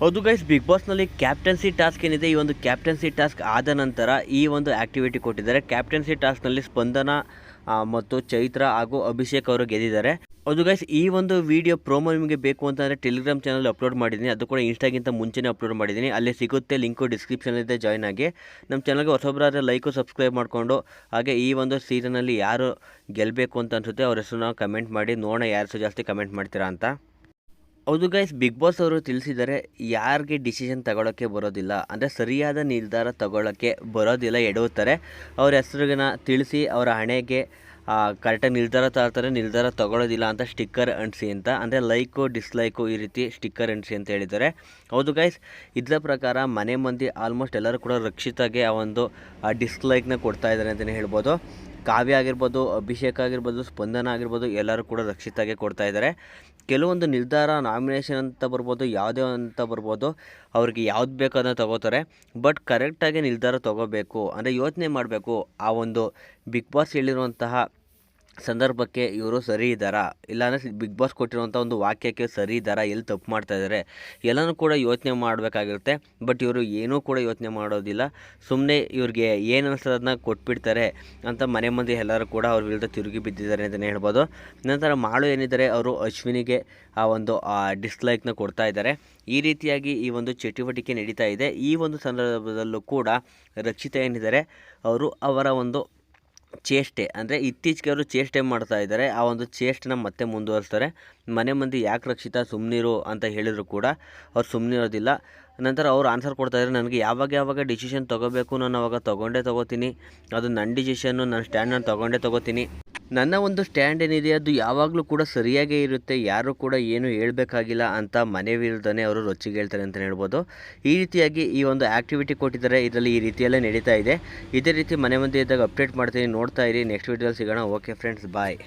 ಹೌದು guys big ಬಾಸ್ನಲ್ಲಿ captaincy task ಏನಿದೆ, ಈ ಒಂದು ಕ್ಯಾಪ್ಟನ್ಸಿ ಟಾಸ್ಕ್ ಆದ ನಂತರ ಈ ಒಂದು ಆ್ಯಕ್ಟಿವಿಟಿ ಕೊಟ್ಟಿದ್ದಾರೆ. ಕ್ಯಾಪ್ಟನ್ಸಿ ಟಾಸ್ಕ್ನಲ್ಲಿ ಸ್ಪಂದನ ಮತ್ತು ಚೈತ್ರ ಹಾಗೂ ಅಭಿಷೇಕ್ ಅವರು ಗೆದ್ದಿದ್ದಾರೆ. ಹೌದು ಗೈಸ್ ಈ ಒಂದು ವಿಡಿಯೋ ಪ್ರೋಮೋ ನಿಮಗೆ ಬೇಕು ಅಂತಂದರೆ ಟೆಲಿಗ್ರಾಮ್ ಚಾನಲ್ ಅಪ್ಲೋಡ್ ಮಾಡಿದ್ದೀನಿ. ಅದು ಕೂಡ ಇನ್ಸ್ಟಾಗಿಂತ ಮುಂಚೆನೇ ಅಪ್ಲೋಡ್ ಮಾಡಿದ್ದೀನಿ. ಅಲ್ಲಿ ಸಿಗುತ್ತೆ ಲಿಂಕು ಡಿಸ್ಕ್ರಿಪ್ಷನಲ್ಲಿದೆ ಜಾಯ್ನ್ ಆಗಿ. ನಮ್ಮ ಚಾನಲ್ಗೆ ಹೊಸೊಬ್ಬರಾದ್ರೆ ಲೈಕು ಸಬ್ಸ್ಕ್ರೈಬ್ ಮಾಡಿಕೊಂಡು, ಹಾಗೆ ಈ ಒಂದು ಸೀಸನಲ್ಲಿ ಯಾರು ಗೆಲ್ಲಬೇಕು ಅಂತ ಅನಿಸುತ್ತೆ, ಅವ್ರ ಹೆಸರನ್ನ ಕಮೆಂಟ್ ಮಾಡಿ. ನೋಡೋಣ ಯಾರು ಜಾಸ್ತಿ ಕಮೆಂಟ್ ಮಾಡ್ತೀರಾ ಅಂತ. ಹೌದು ಗೈಸ್ ಬಿಗ್ ಬಾಸ್ ಅವರು ತಿಳಿಸಿದರೆ ಯಾರಿಗೆ ಡಿಸಿಷನ್ ತಗೊಳ್ಳೋಕ್ಕೆ ಬರೋದಿಲ್ಲ. ಅಂದರೆ ಸರಿಯಾದ ನಿರ್ಧಾರ ತಗೊಳ್ಳೋಕ್ಕೆ ಬರೋದಿಲ್ಲ, ಎಡವುತ್ತಾರೆ. ಅವ್ರ ಹೆಸರಿಗನ್ನ ತಿಳಿಸಿ, ಅವರ ಹಣೆಗೆ ಕರೆಕ್ಟಾಗಿ ನಿರ್ಧಾರ ತಗೊಳ್ತಾರೆ ನಿರ್ಧಾರ ತಗೊಳ್ಳೋದಿಲ್ಲ ಅಂತ ಸ್ಟಿಕ್ಕರ್ ಅಂಟಿಸಿ ಅಂತ. ಅಂದರೆ ಲೈಕು ಡಿಸ್ಲೈಕು ಈ ರೀತಿ ಸ್ಟಿಕ್ಕರ್ ಅಂಟಿಸಿ ಅಂತ ಹೇಳಿದ್ದಾರೆ. ಹೌದು ಗೈಸ್ ಇದರ ಪ್ರಕಾರ ಮನೆ ಮಂದಿ ಆಲ್ಮೋಸ್ಟ್ ಎಲ್ಲರೂ ಕೂಡ ರಕ್ಷಿತಾಗೆ ಆ ಒಂದು ಡಿಸ್ಲೈಕ್ನ ಕೊಡ್ತಾ ಇದ್ದಾರೆ ಅಂತಲೇ ಹೇಳ್ಬೋದು. ಕಾವ್ಯ ಆಗಿರ್ಬೋದು, ಅಭಿಷೇಕ್ ಆಗಿರ್ಬೋದು, ಸ್ಪಂದನ ಆಗಿರ್ಬೋದು, ಎಲ್ಲರೂ ಕೂಡ ರಕ್ಷಿತಾಗೆ ಕೊಡ್ತಾ ಇದ್ದಾರೆ. ಕೆಲವೊಂದು ನಿರ್ಧಾರ ನಾಮಿನೇಷನ್ ಅಂತ ಬರ್ಬೋದು, ಯಾವುದೇ ಅಂತ ಬರ್ಬೋದು, ಅವ್ರಿಗೆ ಯಾವ್ದು ಬೇಕೋ ತಗೋತಾರೆ. ಬಟ್ ಕರೆಕ್ಟಾಗಿ ನಿರ್ಧಾರ ತಗೋಬೇಕು. ಅಂದರೆ ಯೋಚನೆ ಮಾಡಬೇಕು. ಆ ಒಂದು ಬಿಗ್ ಬಾಸ್ ಹೇಳಿರುವಂತಹ ಸಂದರ್ಭಕ್ಕೆ ಇವರು ಸರಿ ಇದ್ದಾರಾ? ಇಲ್ಲಾಂದರೆ ಬಿಗ್ ಬಾಸ್ ಕೊಟ್ಟಿರುವಂಥ ಒಂದು ವಾಕ್ಯಕ್ಕೆ ಸರಿ ಇದ್ದಾರಾ? ಎಲ್ಲಿ ತಪ್ಪು ಮಾಡ್ತಾ ಇದ್ದಾರೆ ಎಲ್ಲನೂ ಕೂಡ ಯೋಚನೆ ಮಾಡಬೇಕಾಗಿರುತ್ತೆ. ಬಟ್ ಇವರು ಏನೂ ಕೂಡ ಯೋಚನೆ ಮಾಡೋದಿಲ್ಲ. ಸುಮ್ಮನೆ ಇವ್ರಿಗೆ ಏನು ಅನಿಸ್ತದೆ ಅದನ್ನ ಕೊಟ್ಬಿಡ್ತಾರೆ ಅಂತ ಮನೆ ಮಂದಿ ಎಲ್ಲರೂ ಕೂಡ ಅವ್ರ ವಿರುದ್ಧ ತಿರುಗಿ ಬಿದ್ದಿದ್ದಾರೆ ಅಂತಲೇ ಹೇಳ್ಬೋದು. ನಂತರ ಮಾಳು ಏನಿದ್ದಾರೆ, ಅವರು ಅಶ್ವಿನಿಗೆ ಆ ಒಂದು ಡಿಸ್ಲೈಕ್ನ ಕೊಡ್ತಾ ಇದ್ದಾರೆ. ಈ ರೀತಿಯಾಗಿ ಈ ಒಂದು ಚಟುವಟಿಕೆ ನಡೀತಾ ಇದೆ. ಈ ಒಂದು ಸಂದರ್ಭದಲ್ಲೂ ಕೂಡ ರಕ್ಷಿತ ಏನಿದ್ದಾರೆ, ಅವರು ಅವರ ಒಂದು ಚೇಷ್ಟೆ, ಅಂದರೆ ಇತ್ತೀಚೆಗೆ ಅವರು ಚೇಷ್ಟೆ ಮಾಡ್ತಾ ಇದ್ದಾರೆ. ಆ ಒಂದು ಚೇಷ್ಟೆನ ಮತ್ತೆ ಮುಂದುವರಿಸ್ತಾರೆ. ಮನೆ ಮಂದಿ ಯಾಕೆ ರಕ್ಷಿತ ಸುಮ್ಮನಿರು ಅಂತ ಹೇಳಿದ್ರು ಕೂಡ ಅವ್ರು ಸುಮ್ಮನಿರೋದಿಲ್ಲ ನಂತರ ಅವ್ರು ಆನ್ಸರ್ ಕೊಡ್ತಾ ಇದ್ದಾರೆ ನನಗೆ ಯಾವಾಗ ಯಾವಾಗ ಡಿಸಿಷನ್ ತೊಗೋಬೇಕು, ನಾನು ಅವಾಗ ತೊಗೊಂಡೇ ತೊಗೋತೀನಿ. ಅದು ನನ್ನ ಡಿಸಿಷನ್ನು ನನ್ನ ಸ್ಟ್ಯಾಂಡ್ ನಾನು ತೊಗೊಂಡೇ ತೊಗೋತೀನಿ. ನನ್ನ ಒಂದು ಸ್ಟ್ಯಾಂಡ್ ಏನಿದೆ, ಅದು ಯಾವಾಗಲೂ ಕೂಡ ಸರಿಯಾಗೇ ಇರುತ್ತೆ, ಯಾರು ಕೂಡ ಏನು ಹೇಳಬೇಕಾಗಿಲ್ಲ ಅಂತ ಮನೆ ವಿರುದ್ಧನೇ ಅವರು ರೊಚ್ಚಿಗೆ ಹೇಳ್ತಾರೆ ಅಂತಲೇ ಹೇಳ್ಬೋದು. ಈ ರೀತಿಯಾಗಿ ಈ ಒಂದು ಆ್ಯಕ್ಟಿವಿಟಿ ಕೊಟ್ಟಿದ್ದಾರೆ, ಇದರಲ್ಲಿ ಈ ರೀತಿಯಲ್ಲೇ ನಡೀತಾ ಇದೆ. ಇದೇ ರೀತಿ ಮನೆ ಮುಂದೆ ಇದ್ದಾಗ ಅಪ್ಡೇಟ್ ಮಾಡ್ತೀನಿ, ನೋಡ್ತಾ ಇರಿ ನೆಕ್ಸ್ಟ್ ವೀಡಿಯೋದಲ್ಲಿ ಸಿಗೋಣ. Okay friends bye